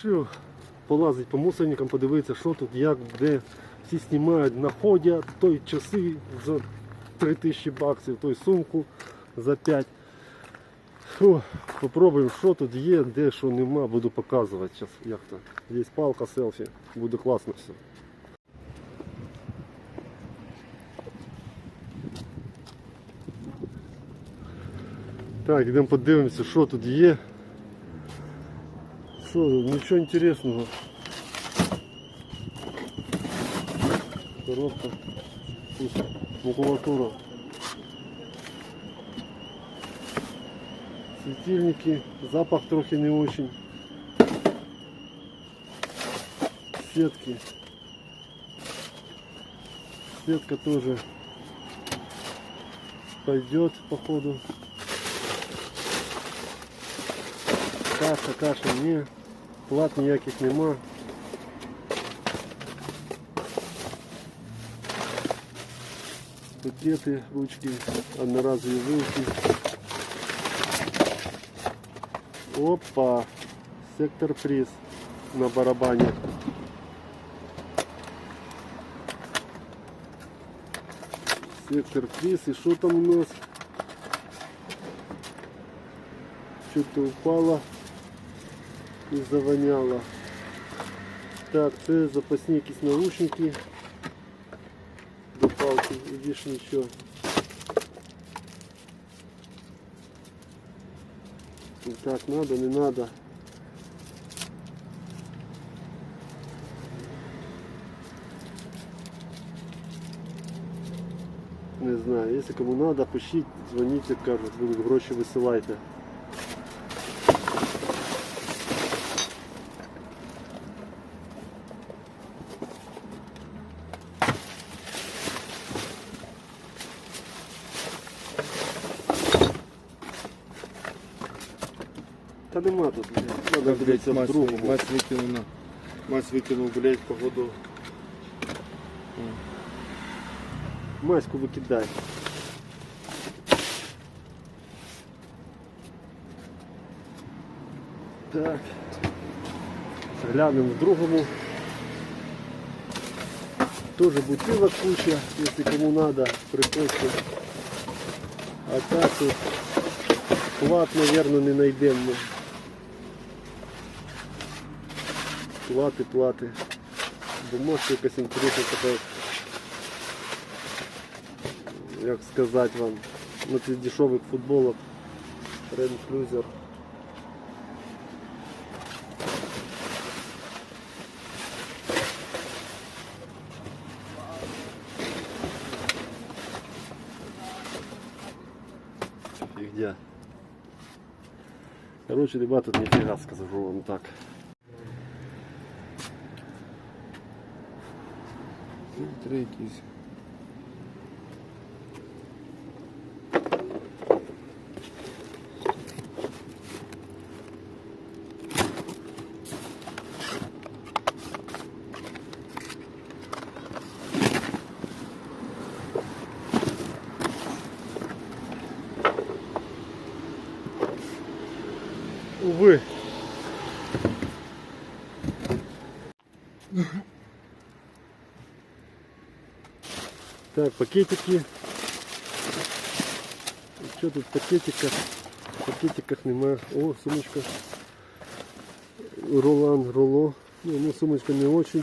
Що, полазить по мусорникам, подивитися, що тут, як, де. Всі знімають, знаходять той часи за 3000 баксів, той сумку за 5. Фу, попробуємо, що тут є, де що нема, буду показувати зараз, як то. Є палка, селфі, буде класно все. Так, йдемо подивимося, що тут є. Що, тут? нічого інтересного. Коробка. Тут макулатура. Светильники. Запах трохи не очень. Сетки. Сетка тоже пойдет походу. Каша, каша, ні. Плат ніяких нема. Пакети, ручки, одноразові вилки. Опа! Сектор приз на барабані. Сектор приз. І що там у нас? Что-то упало і завоняло. Так, це запасні якісь наушники. До палки, і більше нічого. Так, надо, не надо. Не знаю, якщо кому надо, пишіть, дзвоніть, як кажуть, будуть гроші висилайте. Та нема тут, блядь. Надо блядь, дивитися в мать, другому. мать выкинул на. Мать выкинул, блядь, походу. Маську викидай. Так. Глянемо в другому. Тоже бутылок куча, если кому надо, приходьте. А так тут плат, наверное, не найдем ми. Плати. Бумажка якась інтересна така. Як сказати вам, на цих дешевих футболах Red Cruiser. Фигня. Короче, ребята, тут нифига скажу вам так. Три якісь. Увы. Так, пакетики. Что тут в пакетиках? В пакетиках нема. О, сумочка. Ролан, роло. Ну, ну, сумочка не очень.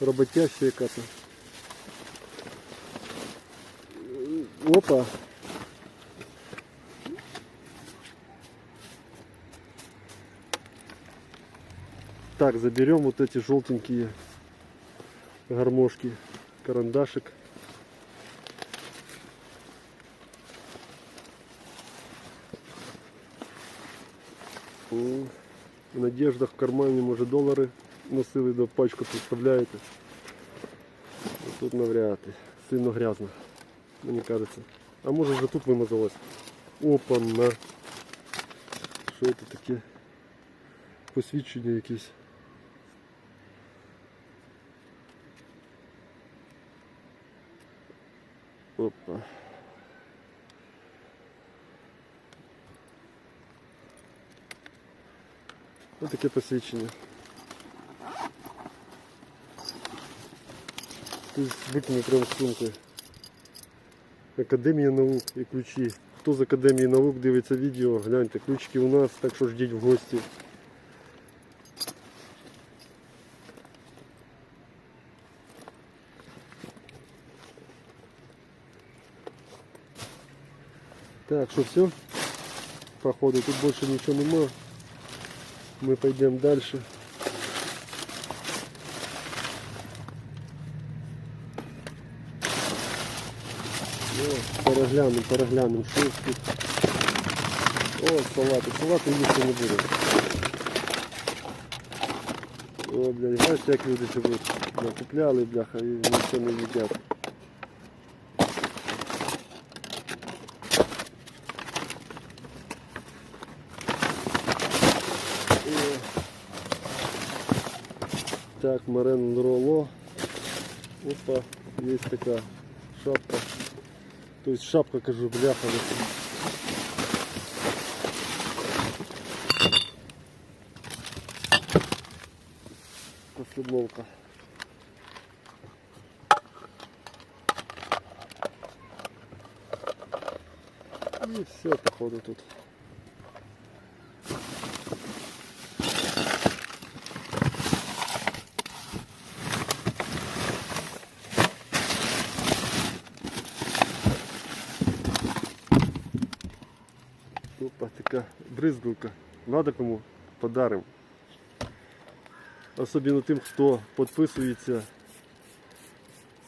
Работящая какая-то. Опа. Так, заберем вот эти желтенькие гармошки, карандашик. В надеждах в кармані, може долари носили до пачку, представляєте? А Тут навряд ли. Сильно грязно, мені кажеться. А може вже тут вимазалось. Опа, на. Що це таке? Посвідчення якісь. Опа. Ось таке посвідчення. Тут викинув прямо з сумки. Академія наук і ключі. Хто з Академії наук дивиться відео, гляньте, ключики у нас, так що ждіть в гості. Так, что все? Походу тут больше ничего нема. Мы пойдем дальше. О, переглянем, переглянем, що тут. О, салати, салати їсти не буду. О, блядь, бачите, як люди живуть. Бля, Купляли, бляха, і нічого не їдять. Так, Марен Роло. Опа, есть такая шапка. То есть шапка, кажу, бляха. Футболка. И все, походу, тут. Бризгалка. Надо кому подарим. Особливо тим, хто підписується,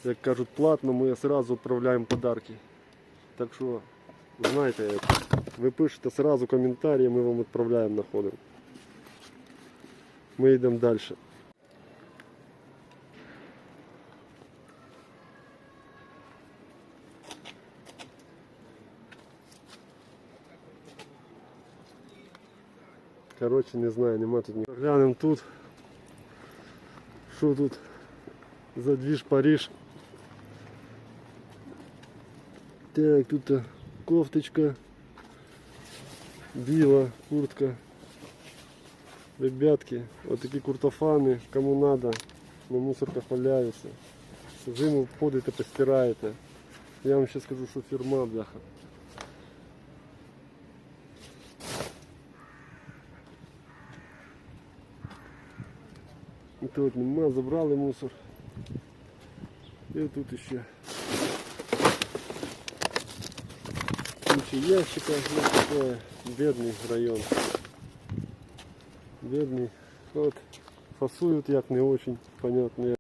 як кажуть, платно, ми одразу відправляємо подарки. Так що, знаєте, ви пишете одразу коментарі, ми вам відправляємо, знаходимо. Ми йдемо далі. Короче, не знаю, нема тут ні. Глянемо тут. Що тут за двіж Париж. Так, тут е, кофточка. Біла куртка. Ребятки, вот такі куртофани, кому надо, на мусорках валяються. Зиму входите, постираєте. Я вам ще скажу, що фірма, бляха. І тут нема, забрали мусор. І тут ще куча ящиков, ну такой бедный район. Бедный. Вот фасуют як не очень понятно.